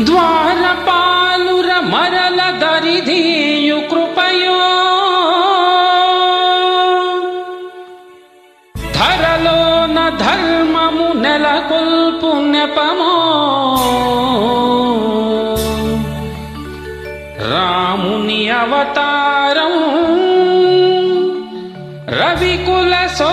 ద్వారపాలుర మరల దరిదీయు కృపయో ధరలోన ధర్మము నెలకొల్పు నెపమో రాముని అవతారం రవికుల సో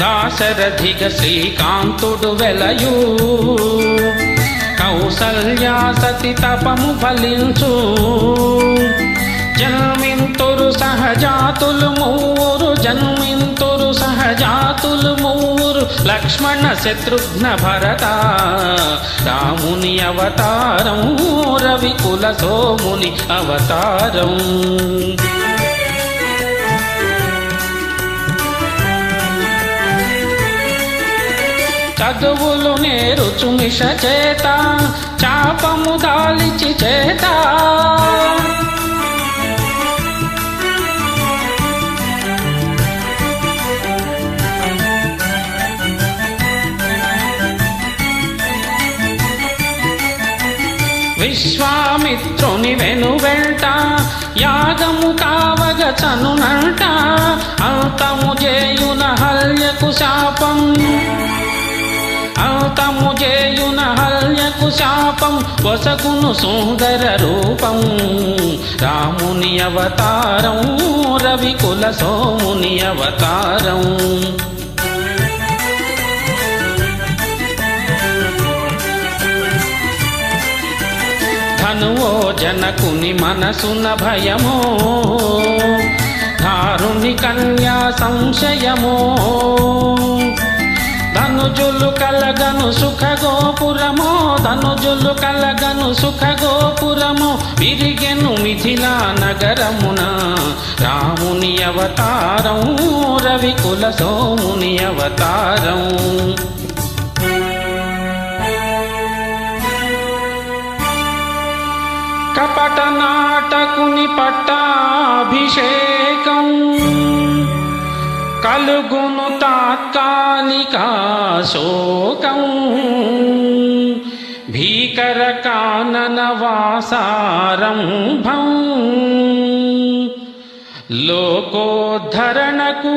దాశరథిగ శ్రీకాంతుడు వెలయు. కౌసల్యా సతి తపము ఫలించు. జన్మింతురు సహజాతులు మూరు జన్మింతురు సహజాతులు మూరు లక్ష్మణ శత్రుఘ్న భరత రాముని అవతారం రవికుల సోముని అవతారం. చదువులు నేరుచు మిష చేత చాపము దాలిచి చేత. విశ్వామిత్రుని వెను వెంట యాగము కావగ చనునంట అంత హల్యకు శాపం వసకును సుందర రూపం. రాముని అవతారం రవికుల సోముని అవతారం. ధనువో జనకుని మనసున భయమో దారుని కన్యా సంశయమో. ధనుజులు కలగను సుఖ గోపురము ధనుజులు కలగను సుఖ గోపురము విరిగెను మిథిలా నగరమున రాముని అవతారం రవికుల సోముని అవతారం కపట నాటకుని పట్టాభిషేకం कालगुण तात्कालिका शोकौ भीकरकाननवासारं भौ। लोकोद्धरणकु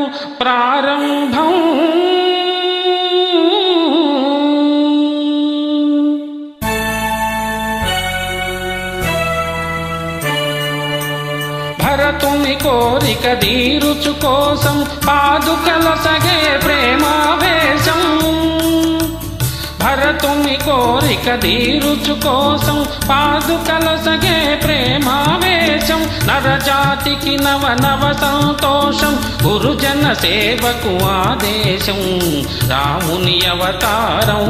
తుమి కోరిక దీరుచు కోసం పాదుకల సగే ప్రేమావేశం భరతుమి కోరిక దీరుచు కోసం పాదుకల సగే ప్రేమావేశం నరజాతికి నవ నవ సంతోషం గురుజన సేవకు ఆదేశం రాముని అవతారం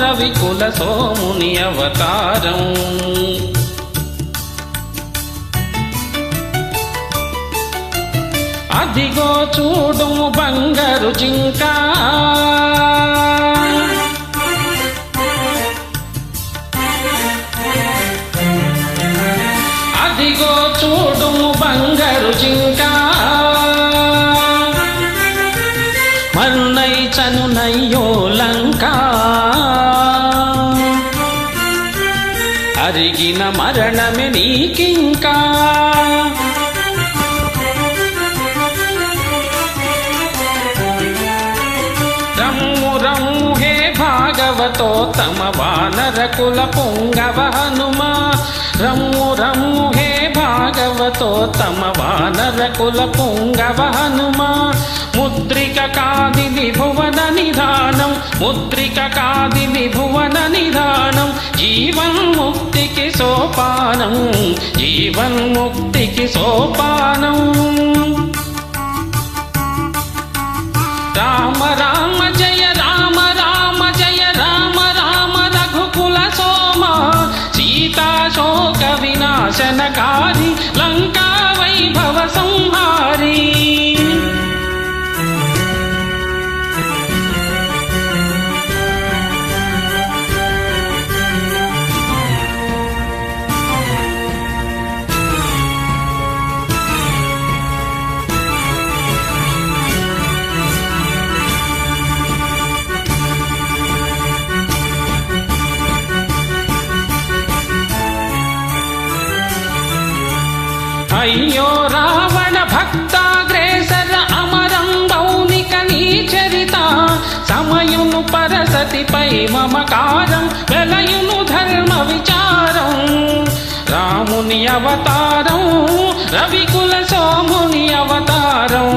రవికుల సోముని అవతారం అదిగో చూడు బంగారు జింక. అదిగో చూడు బంగారు జింక. మరునై చనునయ్యో లంక. అరిగిన మరణమే నీకింకా. భాగవతోత్తమ వానర కుల పుంగవ హనుమా. రమ్ము రమ్ము హే భాగవతోత్తమ వానర కుల పుంగవ హనుమా. ముద్రిక కాది విభువన నిధానం ముద్రిక కాది విభువన నిధానం. జీవన్ముక్తికి సోపానం జీవన్ముక్తికి సోపానం. రామ రామ అయ్యో రావణ భక్తాగ్రేసర అమరం మౌనిక నీ చరిత సమయును పరసతిపై మమకారం వెలయును ధర్మ విచారం. రాముని అవతారం రవికుల సోముని అవతారం.